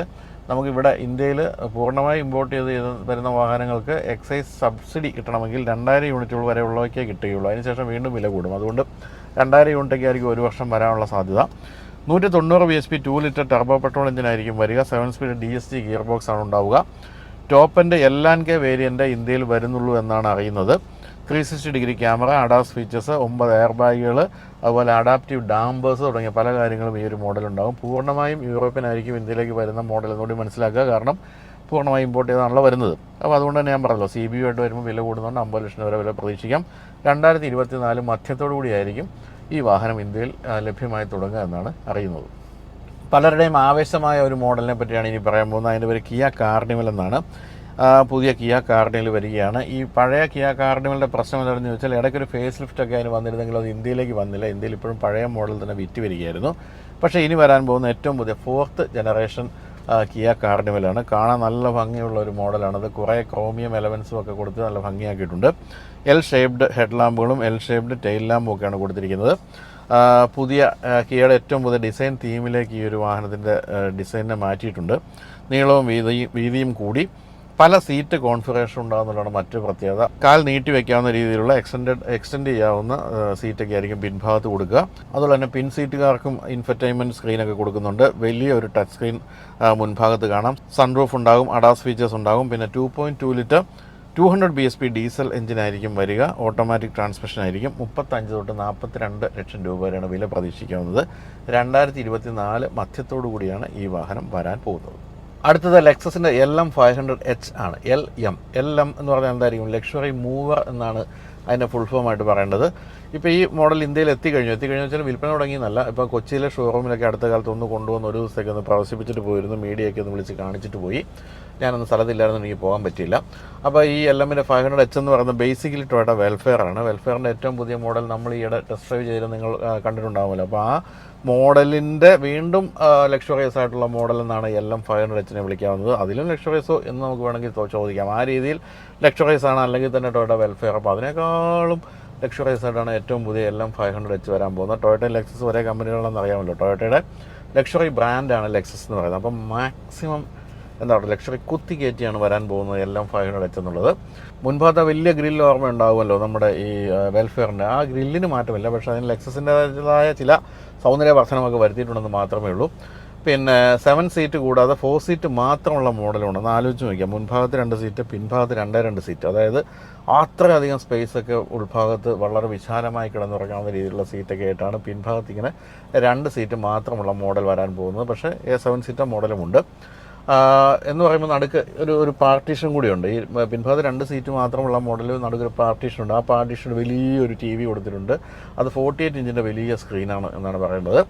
[SPEAKER 1] നമുക്കിവിടെ ഇന്ത്യയിൽ പൂർണമായി ഇമ്പോർട്ട് ചെയ്ത് വരുന്ന വാഹനങ്ങൾക്ക് എക്സൈസ് സബ്സിഡി കിട്ടണമെങ്കിൽ രണ്ടായിരം യൂണിറ്റുകൾ വരെ ഉള്ളവയ്ക്കേ കിട്ടുകയുള്ളൂ. അതിനുശേഷം വീണ്ടും വില കൂടും. അതുകൊണ്ട് രണ്ടായിരം യൂണിറ്റൊക്കെ ആയിരിക്കും ഒരു വർഷം വരാനുള്ള സാധ്യത. നൂറ്റി തൊണ്ണൂറ് B S P two litre turbo petrol എഞ്ചിനായിരിക്കും വരിക. Seven speed D S G gear box ആണ് ഉണ്ടാവുക. ടോപ്പിന്റെ എൽ ആൻഡ് കെ വേരിയന്റ് ഇന്ത്യയിൽ വരുന്നുള്ളൂ എന്നാണ് അറിയുന്നത്. Three sixty degree camera ADAS features ഒമ്പത് എയർ ബാഗുകൾ അതുപോലെ അഡാപ്റ്റീവ് ഡാംബേഴ്സ് തുടങ്ങിയ പല കാര്യങ്ങളും ഈ ഒരു മോഡലുണ്ടാകും. പൂർണമായും യൂറോപ്പിനായിരിക്കും ഇന്ത്യയിലേക്ക് വരുന്ന മോഡൽ എന്നുകൂടി മനസ്സിലാക്കുക. കാരണം പൂർണമായും ഇമ്പോർട്ട് ചെയ്താണല്ലോ വരുന്നത്. അപ്പോൾ അതുകൊണ്ട് തന്നെ ഞാൻ പറഞ്ഞല്ലോ സി ബി ആയിട്ട് വരുമ്പോൾ വില കൂടുന്നതുകൊണ്ട് അമ്പത് ലക്ഷം വരെ വില പ്രതീക്ഷിക്കാം. രണ്ടായിരത്തി ഇരുപത്തി നാല് മധ്യത്തോടു കൂടിയായിരിക്കും ഈ വാഹനം ഇന്ത്യയിൽ ലഭ്യമായി തുടങ്ങുക എന്നാണ് അറിയുന്നത്. പലരുടെയും ആവേശമായ ഒരു മോഡലിനെ പറ്റിയാണ് ഇനി പറയാൻ പോകുന്നത്. അതിന്റെ പേര് കിയ കാർണിവൽ എന്നാണ്. പുതിയ കിയ കാർണിവൽ വരികയാണ്. ഈ പഴയ കിയ കാർണിവലിന്റെ പ്രശ്നം എന്താണെന്ന് ചോദിച്ചാൽ ഇടയ്ക്കൊരു ഫേസ് ലിഫ്റ്റ് ഒക്കെ അതിന് വന്നിരുന്നെങ്കിൽ അത് ഇന്ത്യയിലേക്ക് വന്നില്ല. ഇന്ത്യയിൽ ഇപ്പോഴും പഴയ മോഡൽ തന്നെ വിറ്റ് വരികയായിരുന്നു. പക്ഷേ ഇനി വരാൻ പോകുന്ന ഏറ്റവും പുതിയ ഫോർത്ത് ജനറേഷൻ കിയ കാർണിവലാണ് കാണാൻ നല്ല ഭംഗിയുള്ള ഒരു മോഡലാണത് കുറേ ക്രോമിയം എലവൻസും ഒക്കെ കൊടുത്ത് നല്ല ഭംഗിയാക്കിയിട്ടുണ്ട്. എൽ ഷേപ്ഡ് ഹെഡ് ലാമ്പുകളും എൽ ഷേപ്ഡ് ടെയിൽ ലാമ്പും ഒക്കെയാണ് കൊടുത്തിരിക്കുന്നത്. പുതിയ കിയയുടെ ഏറ്റവും പുതിയ ഡിസൈൻ തീമിലേക്ക് ഈ ഒരു വാഹനത്തിന്റെ ഡിസൈനിനെ മാറ്റിയിട്ടുണ്ട്. നീളവും വീതിയും വീതിയും കൂടി. പല സീറ്റ് കോൺഫിഗറേഷൻ ഉണ്ടാകുന്നതാണ് മറ്റൊരു പ്രത്യേകത. കാൽ നീട്ടി വെക്കാവുന്ന രീതിയിലുള്ള എക്സ്റ്റൻഡ് എക്സ്റ്റെൻഡ് ചെയ്യാവുന്ന സീറ്റൊക്കെ ആയിരിക്കും പിൻഭാഗത്ത് കൊടുക്കുക. അതുപോലെ തന്നെ പിൻ സീറ്റുകാർക്കും ഇൻഫർടൈൻമെന്റ് സ്ക്രീനൊക്കെ കൊടുക്കുന്നുണ്ട്. വലിയ ഒരു ടച്ച് സ്ക്രീൻ മുൻഭാഗത്ത് കാണാം. സൺറൂഫ് ഉണ്ടാകും അഡാസ് ഫീച്ചേഴ്സ് ഉണ്ടാകും. പിന്നെ two point two litre two hundred B S P diesel എഞ്ചിനായിരിക്കും വരിക. ഓട്ടോമാറ്റിക് ട്രാൻസ്മിഷൻ ആയിരിക്കും. മുപ്പത്തഞ്ച് തൊട്ട് നാൽപ്പത്തിരണ്ട് ലക്ഷം രൂപ വരെയാണ് വില പ്രതീക്ഷിക്കാവുന്നത്. രണ്ടായിരത്തി ഇരുപത്തി നാല് മധ്യത്തോടു കൂടിയാണ് ഈ വാഹനം വരാൻ പോകുന്നത്. അടുത്തത് ലെക്സസിന്റെ L M five hundred H ആണ്. എൽ എം എൽ എം എന്ന് പറഞ്ഞാൽ എന്തായിരിക്കും? ലക്ഷറി മൂവർ എന്നാണ് അതിന്റെ ഫുൾ ഫോം ആയിട്ട് പറയേണ്ടത്. ഇപ്പോൾ ഈ മോഡൽ ഇന്ത്യയിൽ എത്തിക്കഴിഞ്ഞു. എത്തിക്കഴിഞ്ഞു വെച്ചാൽ വിൽപ്പന തുടങ്ങിയെന്നല്ല. ഇപ്പോൾ കൊച്ചിയിലെ ഷോറൂമിലൊക്കെ അടുത്ത കാലത്ത് ഒന്ന് കൊണ്ടുവന്ന് ഒരു ദിവസത്തേക്ക് ഒന്ന് പ്രദർശിപ്പിച്ചിട്ട് പോയിരുന്നു. മീഡിയയൊക്കെ ഒന്ന് വിളിച്ച് കാണിച്ചിട്ട് പോയി. ഞാനൊന്ന് സ്ഥലത്തില്ലായിരുന്നു എനിക്ക് പോകാൻ പറ്റിയില്ല. അപ്പോൾ ഈ എൽ എമ്മിന്റെ ഫൈവ് ഹൺഡ്രഡ് എച്ച് എന്ന് പറയുന്നത് ബേസിക്കലി ടൊയോട്ട വെൽഫെയർ ആണ്. വെൽഫെയറിന്റെ ഏറ്റവും പുതിയ മോഡൽ നമ്മൾ ഈയിടെ ടെസ്റ്റ് ഡ്രൈവ് ചെയ്ത് നിങ്ങൾ കണ്ടിട്ടുണ്ടാകുമല്ലോ അപ്പോൾ ആ മോഡലിന്റെ വീണ്ടും ലക്ഷറിയസ് ആയിട്ടുള്ള മോഡൽ എന്നാണ് എൽ എം ഫൈവ് ഹൺഡ്രഡ് എച്ചിനെ വിളിക്കാവുന്നത്. അതിലും ലക്ഷറിയസോ എന്ന് നമുക്ക് വേണമെങ്കിൽ ചോദിക്കാം. ആ രീതിയിൽ ലക്ഷറിയസ് ആണ് അല്ലെങ്കിൽ തന്നെ ടൊയോട്ട വെൽഫെയർ അപ്പോൾ അതിനേക്കാളും ലക്ഷറിയസ് ആയിട്ടാണ് ഏറ്റവും പുതിയ L M five hundred H വരാൻ പോകുന്നത്. ടൊയോട്ടയും ലെക്സസ് ഒരേ കമ്പനികളാണെന്ന് അറിയാമല്ലോ. ടൊയോട്ടയുടെ ലക്ഷറി ബ്രാൻഡാണ് ലെക്സസ് എന്ന് പറയുന്നത്. അപ്പം മാക്സിമം എന്താ പറയുക ലക്ഷറി കുത്തി കയറ്റിയാണ് വരാൻ പോകുന്നത് എല്ലാം ഫൈവ് ഹൺഡ്രഡ് എച്ച് എന്നുള്ളത് മുൻഭാഗത്തെ വലിയ ഗ്രില്ല് ഓർമ്മ ഉണ്ടാവുമല്ലോ നമ്മുടെ ഈ വെൽഫെയറിന്റെ ആ ഗ്രില്ലിന് മാറ്റമില്ല പക്ഷേ അതിന് ലെക്സസിന്റെതായ ചില സൗന്ദര്യ വർധനമൊക്കെ വരുത്തിയിട്ടുണ്ടെന്ന് മാത്രമേ ഉള്ളൂ. പിന്നെ സെവൻ സീറ്റ് കൂടാതെ ഫോർ സീറ്റ് മാത്രമുള്ള മോഡലുണ്ട്. ഒന്ന് ആലോചിച്ച് നോക്കിയാൽ മുൻഭാഗത്ത് രണ്ട് സീറ്റ് പിൻഭാഗത്ത് രണ്ടേ രണ്ട് സീറ്റ് അതായത് അത്രയധികം സ്പേസ് ഒക്കെ ഉൾഭാഗത്ത് വളരെ വിശാലമായി കിടന്നുറങ്ങാവുന്ന രീതിയിലുള്ള സീറ്റൊക്കെ ആയിട്ടാണ് പിൻഭാഗത്ത് ഇങ്ങനെ രണ്ട് സീറ്റ് മാത്രമുള്ള മോഡൽ വരാൻ പോകുന്നത്. പക്ഷേ എ സെവൻ സീറ്റർ മോഡലുമുണ്ട് എന്ന് പറയുമ്പോൾ നടുക്ക് ഒരു ഒരു പാർട്ടീഷൻ കൂടിയുണ്ട്. ഈ പിൻഭാഗത്ത് രണ്ട് സീറ്റ് മാത്രമുള്ള മോഡലിൽ നടുക്കൊരു പാർട്ടീഷൻ ഉണ്ട്. ആ പാർട്ടീഷൻ വലിയൊരു ടി വി കൊടുത്തിട്ടുണ്ട്. അത് ഫോർട്ടി എയ്റ്റ് ഇഞ്ചിന്റെ വലിയ സ്ക്രീനാണ് എന്നാണ് പറയുന്നത്.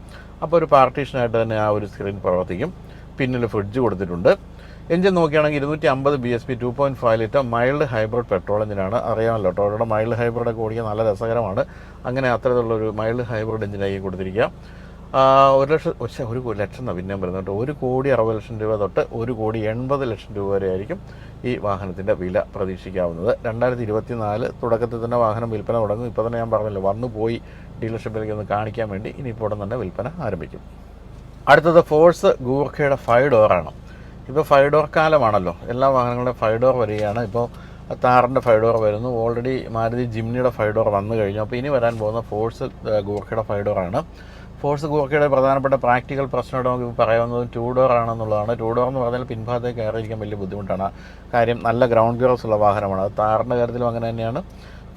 [SPEAKER 1] അപ്പോൾ ഒരു പാർട്ടീഷനായിട്ട് തന്നെ ആ ഒരു സ്ക്രീൻ പ്രവർത്തിക്കും. പിന്നിൽ ഫ്രിഡ്ജ് കൊടുത്തിട്ടുണ്ട്. എഞ്ചിൻ നോക്കുകയാണെങ്കിൽ ഇരുന്നൂറ്റി അമ്പത് B S P two point five litre mild hybrid petrol എഞ്ചിനാണ്. അറിയാമല്ലോ ടോയുടെ മൈൽഡ് ഹൈബ്രിഡൊക്കെ ഓടിക്കാൻ നല്ല രസകരമാണ്. അങ്ങനെ അത്തരത്തിലുള്ളൊരു മൈൽഡ് ഹൈബ്രിഡ് എഞ്ചിനായി കൊടുത്തിരിക്കുക. ഒരു ലക്ഷം ഒരു ലക്ഷം എന്നാണ് പറയുന്നത് കേട്ടോ. ഒരു കോടി അറുപത് ലക്ഷം രൂപ തൊട്ട് ഒരു കോടി എൺപത് ലക്ഷം രൂപ വരെ ആയിരിക്കും ഈ വാഹനത്തിന്റെ വില പ്രതീക്ഷിക്കാവുന്നത്. രണ്ടായിരത്തി ഇരുപത്തി നാല് തുടക്കത്തിൽ തന്നെ വാഹനം വിൽപ്പന തുടങ്ങും. ഇപ്പോൾ തന്നെ ഞാൻ പറഞ്ഞല്ലോ വന്നു പോയി ഡീലർഷിപ്പിലേക്ക് ഒന്ന് കാണിക്കാൻ വേണ്ടി ഇനിയിപ്പോൾ ഉടൻ തന്നെ വിൽപ്പന ആരംഭിക്കും. അടുത്തത് ഫോഴ്സ് ഗൂർഖയുടെ ഫൈവ് ഡോറാണ് ഇപ്പോൾ ഫൈവ് ഡോർ കാലമാണല്ലോ. എല്ലാ വാഹനങ്ങളുടെ ഫൈവ് ഡോർ വരികയാണ്. ഇപ്പോൾ താറിന്റെ ഫൈവ് ഡോർ വരുന്നു. ഓൾറെഡി മാരുതി ജിംനിയുടെ ഫൈവ് ഡോർ വന്നു കഴിഞ്ഞു. അപ്പോൾ ഇനി വരാൻ പോകുന്ന ഫോഴ്സ് ഗൂർഖയുടെ ഫൈവ് ഡോറാണ് ഫോഴ്സ് ഗൂർഖയുടെ പ്രധാനപ്പെട്ട പ്രാക്ടിക്കൽ പ്രശ്നമായിട്ട് നമുക്ക് പറയാവുന്നത് ടൂ ഡോർ ആണെന്നുള്ളതാണ്. ടൂ ഡോർ എന്ന് പറഞ്ഞാൽ പിൻഭാഗത്തേക്ക് കയറിയിരിക്കാൻ വലിയ ബുദ്ധിമുട്ടാണ്. കാര്യം നല്ല ഗ്രൗണ്ട് ക്ലിയറൻസ് ഉള്ള വാഹനമാണ്. അത് താറിന്റെ കാര്യത്തിലും അങ്ങനെ തന്നെയാണ്.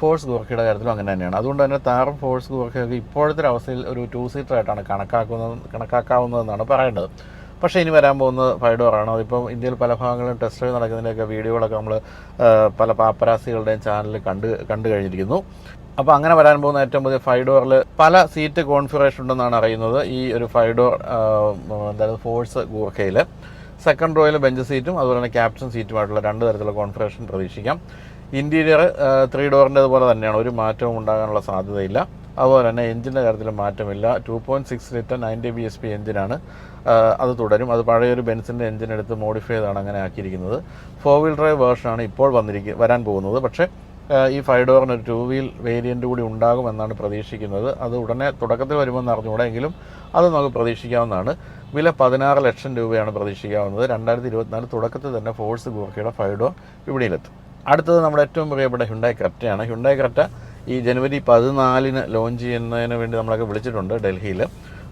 [SPEAKER 1] ഫോഴ്സ് ഗൂർഖയുടെ കാര്യത്തിലും അങ്ങനെ തന്നെയാണ്. അതുകൊണ്ട് തന്നെ താറും ഫോഴ്സ് ഗൂർഖയൊക്കെ ഇപ്പോഴത്തെ അവസ്ഥയിൽ ഒരു ടു സീറ്റർ ആയിട്ടാണ് കണക്കാക്കുന്നത് കണക്കാക്കാവുന്നതെന്നാണ് പറയേണ്ടത്. പക്ഷേ ഇനി വരാൻ പോകുന്നത് ഫൈവ് ആണ്? അതിപ്പം ഇന്ത്യയിൽ പല ഭാഗങ്ങളിലും ടെസ്റ്റ് ഡ്രൈവ് നടക്കുന്നതിന്റെയൊക്കെ വീഡിയോകളൊക്കെ നമ്മൾ പല പാപ്പരാസികളുടെയും ചാനലിൽ കണ്ട് കണ്ടു കഴിഞ്ഞിരിക്കുന്നു. അപ്പോൾ അങ്ങനെ വരാൻ പോകുന്ന ഏറ്റവും പുതിയ ഫൈവ് ഡോറിൽ പല സീറ്റ് കോൺഫിഗറേഷൻ ഉണ്ടെന്നാണ് അറിയുന്നത്. ഈ ഒരു ഫൈവ് ഡോർ എന്തായാലും ഫോഴ്സ് ഗൂർഖയിൽ സെക്കൻഡ് റോയിൽ ബെഞ്ച് സീറ്റും അതുപോലെ തന്നെ ക്യാപ്റ്റൻ സീറ്റുമായിട്ടുള്ള രണ്ട് തരത്തിലുള്ള കോൺഫിഗറേഷൻ പ്രതീക്ഷിക്കാം. ഇന്റീരിയർ ത്രീ ഡോറിന്റെ അതുപോലെ തന്നെയാണ്. ഒരു മാറ്റവും ഉണ്ടാകാനുള്ള സാധ്യതയില്ല. അതുപോലെ തന്നെ എഞ്ചിന്റെ കാര്യത്തിൽ മാറ്റമില്ല. Two point six litre ninety B S P എഞ്ചിനാണ് അത് തുടരും. അത് പഴയൊരു ബെൻസിന്റെ എഞ്ചിൻ എടുത്ത് മോഡിഫൈ ചെയ്താണ് അങ്ങനെ ആക്കിയിരിക്കുന്നത്. ഫോർ വീൽ ഡ്രൈവ് വേർഷനാണ് ഇപ്പോൾ വന്നിരിക്കുക വരാൻ പോകുന്നത്. പക്ഷേ ഈ ഫൈവ് ഡോറിന് ഒരു ടു വീൽ വേരിയന്റ് കൂടി ഉണ്ടാകുമെന്നാണ് പ്രതീക്ഷിക്കുന്നത്. അത് ഉടനെ തുടക്കത്തിൽ വരുമെന്ന് അറിഞ്ഞുകൂടെ എങ്കിലും അത് നമുക്ക് പ്രതീക്ഷിക്കാവുന്നതാണ്. വില പതിനാറ് ലക്ഷം രൂപയാണ് പ്രതീക്ഷിക്കാവുന്നത്. രണ്ടായിരത്തി ഇരുപത്തിനാല് തുടക്കത്തിൽ തന്നെ ഫോഴ്സ് ഗോർക്കയുടെ ഫൈവ് ഡോർ വിപണിയിലെത്തും അടുത്തത് നമ്മുടെ ഏറ്റവും പ്രിയപ്പെട്ട ഹ്യുണ്ടായി ക്രെറ്റയാണ് ഹ്യുണ്ടായി ക്രെറ്റ ഈ ജനുവരി പതിനാലിന് ലോഞ്ച് ചെയ്യുന്നതിന് വേണ്ടി നമ്മളൊക്കെ വിളിച്ചിട്ടുണ്ട് ഡൽഹിയിൽ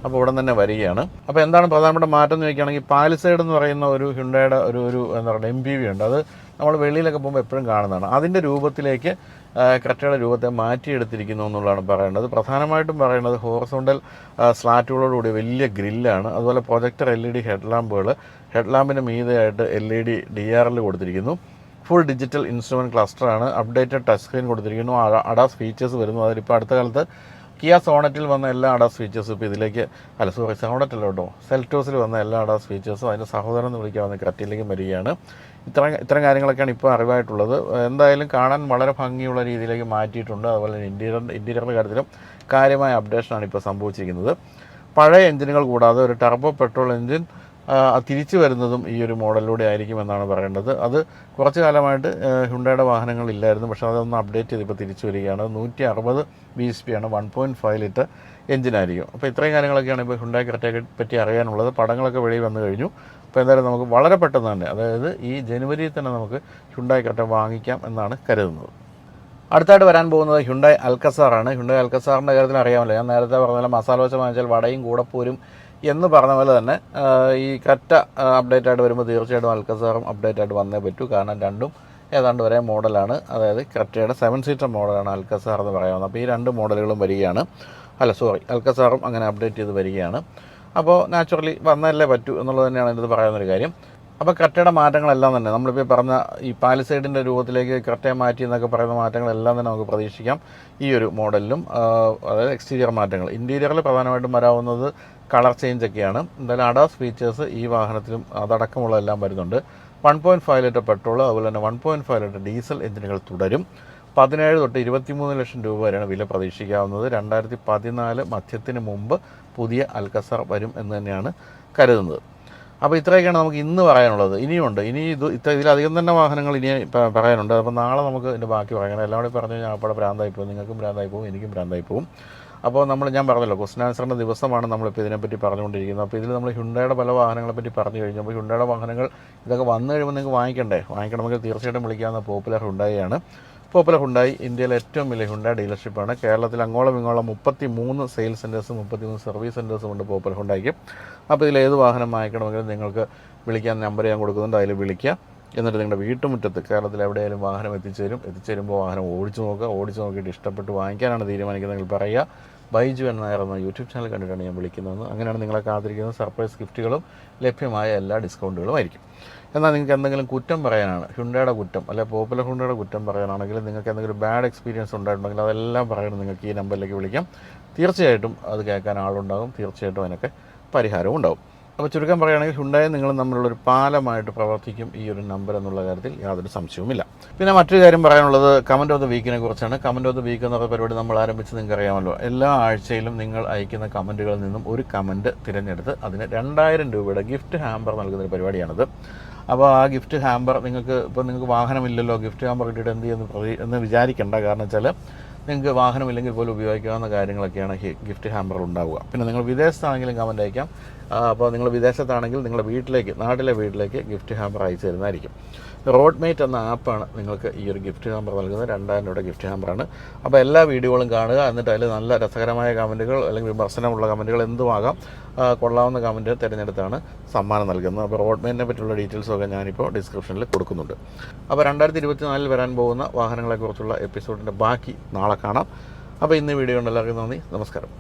[SPEAKER 1] അപ്പോൾ ഉടൻ തന്നെ വരികയാണ്. അപ്പോൾ എന്താണ് പ്രധാനപ്പെട്ട മാറ്റം എന്ന് ചോദിക്കുകയാണെങ്കിൽ പാലിസൈഡ് എന്ന് പറയുന്ന ഒരു ഹിണ്ടയുടെ ഒരു ഒരു എന്താ പറയുക എം പി വി ഉണ്ട്. അത് നമ്മൾ വെളിയിലൊക്കെ പോകുമ്പോൾ എപ്പോഴും കാണുന്നതാണ്. അതിന്റെ രൂപത്തിലേക്ക് കറ്റയുടെ രൂപത്തെ മാറ്റിയെടുത്തിരിക്കുന്നു എന്നുള്ളതാണ് പറയേണ്ടത് പ്രധാനമായിട്ടും പറയുന്നത് ഹോറസോണ്ടൽ സ്ലാറ്റുകളോടുകൂടി വലിയ ഗ്രില്ലാണ്. അതുപോലെ projector L E D head ലാമ്പുകൾ head ലാമ്പിന് മീതെയായിട്ട് L E D D R L കൊടുത്തിരിക്കുന്നു. ഫുൾ ഡിജിറ്റൽ ഇൻസ്ട്രുമെന്റ് ക്ലസ്റ്ററാണ് അപ്ഡേറ്റഡ് ടച്ച് സ്ക്രീൻ കൊടുത്തിരിക്കുന്നു. അഡാസ് ഫീച്ചേഴ്സ് വരുന്നു. അതിലിപ്പോൾ അടുത്ത കാലത്ത് കിയ സോണറ്റിൽ വന്ന എല്ലാ അഡാസ് ഫീച്ചേഴ്സും ഇപ്പോൾ ഇതിലേക്ക് അല്ല സോറി സോണറ്റല്ല കേട്ടോ. സെൽറ്റോസിൽ വന്ന എല്ലാ അഡാസ് ഫീച്ചേഴ്സും അതിന്റെ സഹോദരൻ എന്ന് വിളിക്കാവുന്ന കറ്റിലേക്കും വരികയാണ്. ഇത്ര ഇത്തരം കാര്യങ്ങളൊക്കെയാണ് ഇപ്പോൾ അറിവായിട്ടുള്ളത്. എന്തായാലും കാണാൻ വളരെ ഭംഗിയുള്ള രീതിയിലേക്ക് മാറ്റിയിട്ടുണ്ട്. അതുപോലെ തന്നെ ഇന്റീരിയർ ഇന്റീരിയറിന്റെ കാര്യത്തിലും കാര്യമായ അപ്ഡേഷനാണ് ഇപ്പോൾ സംഭവിച്ചിരിക്കുന്നത്. പഴയ എഞ്ചിനുകൾ കൂടാതെ ഒരു ടർബോ പെട്രോൾ എഞ്ചിൻ തിരിച്ചു വരുന്നതും ഈ ഒരു മോഡലിലൂടെ ആയിരിക്കും എന്നാണ് പറയേണ്ടത്. അത് കുറച്ച് കാലമായിട്ട് ഹുണ്ടയുടെ വാഹനങ്ങളില്ലായിരുന്നു പക്ഷേ അതൊന്ന് അപ്ഡേറ്റ് ചെയ്ത് ഇപ്പോൾ തിരിച്ചു വരികയാണ്. നൂറ്റി അറുപത് ബി എസ് പി ആണ് വൺ പോയിന്റ് ഫൈവ് ലിറ്റർ എഞ്ചിനായിരിക്കും. അപ്പോൾ ഇത്രയും കാര്യങ്ങളൊക്കെയാണ് ഇപ്പോൾ ഹുണ്ടായി ക്രെറ്റയെ പറ്റി അറിയാനുള്ളത്. പടങ്ങളൊക്കെ വെളിയിൽ വന്നു കഴിഞ്ഞു. അപ്പോൾ എന്തായാലും നമുക്ക് വളരെ പെട്ടെന്ന് തന്നെ അതായത് ഈ ജനുവരിയിൽ തന്നെ നമുക്ക് ഹുണ്ടായി കറക്റ്റ വാങ്ങിക്കാം എന്നാണ് കരുതുന്നത്. അടുത്തായിട്ട് വരാൻ പോകുന്നത് ഹുണ്ടായ് അൽക്കസാറാണ് ഹുണ്ടായ് അൽക്കസാറിന്റെ കാര്യത്തിൽ അറിയാമല്ലോ. ഞാൻ നേരത്തെ പറഞ്ഞ പോലെ മസാല ദോശ വാങ്ങിച്ചാൽ വടയും കൂടെ പോരും. എന്ന് പറഞ്ഞ പോലെ തന്നെ ഈ കറ്റ അപ്ഡേറ്റ് ആയിട്ട് വരുമ്പോൾ തീർച്ചയായിട്ടും അൽക്കസാറും അപ്ഡേറ്റ് ആയിട്ട് വന്നേ പറ്റൂ. കാരണം രണ്ടും ഏതാണ്ട് ഒരേ മോഡലാണ്. അതായത് കറ്റയുടെ സെവൻ സീറ്റർ മോഡലാണ് അൽക്കസാർ എന്ന് പറയാവുന്നത്. അപ്പോൾ ഈ രണ്ട് മോഡലുകളും വരികയാണ്. അല്ല സോറി അൽക്കസാറും അങ്ങനെ അപ്ഡേറ്റ് ചെയ്ത് വരികയാണ്. അപ്പോൾ നാച്ചുറലി വന്നല്ലേ പറ്റൂ എന്നുള്ളത് തന്നെയാണ് എന്റെ പറയാവുന്നൊരു കാര്യം. അപ്പോൾ കറ്റയുടെ മാറ്റങ്ങളെല്ലാം തന്നെ നമ്മളിപ്പോൾ പറഞ്ഞ ഈ പാലിസൈഡിന്റെ രൂപത്തിലേക്ക് കറ്റയെ മാറ്റി എന്നൊക്കെ പറയുന്ന മാറ്റങ്ങളെല്ലാം തന്നെ നമുക്ക് പ്രതീക്ഷിക്കാം. ഈ ഒരു മോഡലിലും അതായത് എക്സ്റ്റീരിയർ മാറ്റങ്ങൾ. ഇന്റീരിയറിൽ പ്രധാനമായിട്ടും വരാവുന്നത് കളർ ചേഞ്ച് ഒക്കെയാണ്. എന്തായാലും അഡാസ് ഫീച്ചേഴ്സ് ഈ വാഹനത്തിലും അതടക്കമുള്ളതെല്ലാം വരുന്നുണ്ട്. One point five litre petrol അതുപോലെ തന്നെ one point five litre diesel എഞ്ചിനുകൾ തുടരും. പതിനേഴ് തൊട്ട് ഇരുപത്തിമൂന്ന് ലക്ഷം രൂപ വരെയാണ് വില പ്രതീക്ഷിക്കാവുന്നത്. രണ്ടായിരത്തി പതിനാല് മധ്യത്തിന് മുമ്പ് പുതിയ അൽക്കസർ വരും എന്ന് തന്നെയാണ് കരുതുന്നത്. അപ്പോൾ ഇത്രയൊക്കെയാണ് നമുക്ക് ഇന്ന് പറയാനുള്ളത്. ഇനിയുണ്ട്. ഇനി ഇത് ഇത്ര ഇതിലധികം തന്നെ വാഹനങ്ങൾ ഇനി പറയാനുണ്ട്. അപ്പോൾ നാളെ നമുക്ക് ഇതിന്റെ ബാക്കി പറയണം എല്ലാം കൂടി പറഞ്ഞു കഴിഞ്ഞാൽ അപ്പോൾ ഭ്രാന്തായി പോകും. നിങ്ങൾക്കും ഭ്രാന്തായി പോകും. എനിക്കും ഭ്രാന്തായി പോകും. അപ്പോൾ നമ്മൾ ഞാൻ പറഞ്ഞല്ലോ ക്വസ്റ്റൻ ആൻസറിന്റെ ദിവസമാണ് നമ്മളിപ്പോൾ ഇതിനെപ്പറ്റി പറഞ്ഞുകൊണ്ടിരിക്കുന്നത്. അപ്പോൾ ഇതിൽ നമ്മൾ ഹുണ്ടയുടെ പല വാഹനങ്ങളെ പറ്റി പറഞ്ഞു കഴിഞ്ഞു. അപ്പോൾ ഹുണ്ടയുടെ വാഹനങ്ങൾ ഇതൊക്കെ വന്നു കഴിയുമ്പോൾ നിങ്ങൾക്ക് വാങ്ങിക്കണ്ടേ? വാങ്ങിക്കണമെങ്കിൽ തീർച്ചയായിട്ടും വിളിക്കാവുന്ന പോപ്പുലർ ഹുണ്ടായിയാണ് പോപ്പുലർ ഹുണ്ടായി ഇന്ത്യയിലെ ഏറ്റവും വലിയ ഹുണ്ടായി ഡീലർഷിപ്പാണ്. കേരളത്തിൽ അങ്ങോളം ഇങ്ങോളം മുപ്പത്തി മൂന്ന് സെയിൽസ് സെന്റേഴ്സും മുപ്പത്തി മൂന്ന് സർവീസ് സെന്റേഴ്സും ഉണ്ട് പോപ്പുലർ ഹുണ്ടായിക്ക് അപ്പോൾ ഇതിൽ ഏത് വാഹനം വാങ്ങിക്കണമെങ്കിലും നിങ്ങൾക്ക് വിളിക്കാൻ നമ്പർ ഞാൻ കൊടുക്കുന്നുണ്ട് അതിൽ വിളിക്കുക. എന്നിട്ട് നിങ്ങളുടെ വീട്ടുമുറ്റത്ത് കേരളത്തിൽ എവിടെയായാലും വാഹനം എത്തിച്ചേരും. എത്തിച്ചേരുമ്പോൾ വാഹനം ഓടിച്ചു നോക്കുക. ഓടിച്ചു നോക്കിയിട്ട് ഇഷ്ടപ്പെട്ട് വാങ്ങിക്കാനാണ് തീരുമാനിക്കുന്നതെങ്കിൽ പറയുക. ബൈജു എന്ന നായർ യൂട്യൂബ് ചാനൽ കണ്ടിട്ടാണ് ഞാൻ വിളിക്കുന്നത്. അങ്ങനെയാണ് നിങ്ങളെ കാത്തിരിക്കുന്ന സർപ്രൈസ് ഗിഫ്റ്റുകളും ലഭ്യമായ എല്ലാ ഡിസ്കൗണ്ടുകളും ആയിരിക്കും. എന്നാൽ നിങ്ങൾക്ക് എന്തെങ്കിലും കുറ്റം പറയാനാണ് ഹുണ്ടയുടെ കുറ്റം അല്ലെ പോപ്പുലർ ഹുണ്ടയുടെ കുറ്റം പറയാനാണെങ്കിൽ നിങ്ങൾക്ക് എന്തെങ്കിലും ബാഡ് എക്സ്പീരിയൻസ് ഉണ്ടായിട്ടുണ്ടെങ്കിൽ അതെല്ലാം പറയണം. നിങ്ങൾക്ക് ഈ നമ്പറിലേക്ക് വിളിക്കാം. തീർച്ചയായിട്ടും അത് കേൾക്കാൻ ആളുണ്ടാകും. തീർച്ചയായിട്ടും അതിനൊക്കെ പരിഹാരവും ഉണ്ടാവും അപ്പോൾ ചുരുക്കം പറയുകയാണെങ്കിൽ ഹുണ്ടായി നിങ്ങൾ നമ്മളുള്ളൊരു പാലമായിട്ട് പ്രവർത്തിക്കും ഈ ഒരു നമ്പർ എന്നുള്ള കാര്യത്തിൽ യാതൊരു സംശയവുമില്ല. പിന്നെ മറ്റൊരു കാര്യം പറയാനുള്ളത് കമന്റ് ഓഫ് ദ വീക്കിനെ കുറിച്ചാണ്. കമന്റ് ഓഫ് ദ വീക്ക് എന്ന പരിപാടി നമ്മൾ ആരംഭിച്ച് നിങ്ങൾക്ക് അറിയാമല്ലോ എല്ലാ ആഴ്ചയിലും നിങ്ങൾ അയക്കുന്ന കമന്റുകളിൽ നിന്നും ഒരു കമന്റ് തിരഞ്ഞെടുത്ത് അതിന് രണ്ടായിരം രൂപയുടെ ഗിഫ്റ്റ് ഹാമ്പർ നൽകുന്ന ഒരു പരിപാടിയാണിത്. അപ്പോൾ ആ ഗിഫ്റ്റ് ഹാമ്പർ നിങ്ങൾക്ക് ഇപ്പോൾ നിങ്ങൾക്ക് വാഹനമില്ലല്ലോ ഗിഫ്റ്റ് ഹാമ്പർ കിട്ടിയിട്ട് എന്ത് ചെയ്യുന്നു പ്രതി എന്ന് വിചാരിക്കേണ്ട. കാരണം വെച്ചാൽ നിങ്ങൾക്ക് വാഹനമില്ലെങ്കിൽ പോലും ഉപയോഗിക്കാവുന്ന കാര്യങ്ങളൊക്കെയാണ് ഗിഫ്റ്റ് ഹാമ്പറിൽ ഉണ്ടാവുക. പിന്നെ നിങ്ങൾ വിദേശത്താണെങ്കിലും കമന്റ് അയക്കാം. അപ്പോൾ നിങ്ങൾ വിദേശത്താണെങ്കിൽ നിങ്ങളുടെ വീട്ടിലേക്ക് നാട്ടിലെ വീട്ടിലേക്ക് ഗിഫ്റ്റ് ഹാമ്പർ അയച്ചു തരുന്നതായിരിക്കും. റോഡ് മേറ്റ് എന്ന ആപ്പാണ് നിങ്ങൾക്ക് ഈ ഒരു ഗിഫ്റ്റ് ഹാമ്പർ നൽകുന്നത്. രണ്ടായിരം രൂപയുടെ ഗിഫ്റ്റ് ഹാമ്പറാണ് അപ്പോൾ എല്ലാ വീഡിയോകളും കാണുക. എന്നിട്ട് അതിൽ നല്ല രസകരമായ കമന്റുകൾ അല്ലെങ്കിൽ വിമർശനമുള്ള കമന്റുകൾ എന്തുമാകാം കൊള്ളാവുന്ന കമന്റ് തിരഞ്ഞെടുത്താണ് സമ്മാനം നൽകുന്നത്. അപ്പോൾ റോഡ് മേറ്റിനെ പറ്റിയുള്ള ഡീറ്റെയിൽസൊക്കെ ഞാനിപ്പോൾ ഡിസ്ക്രിപ്ഷനിൽ കൊടുക്കുന്നുണ്ട്. അപ്പോൾ രണ്ടായിരത്തി ഇരുപത്തിനാലിൽ വരാൻ പോകുന്ന വാഹനങ്ങളെക്കുറിച്ചുള്ള എപ്പിസോഡിന്റെ ബാക്കി നാളെ കാണാം. അപ്പോൾ ഇന്ന് വീഡിയോ കൊണ്ട് എല്ലാവർക്കും നന്ദി. നമസ്കാരം.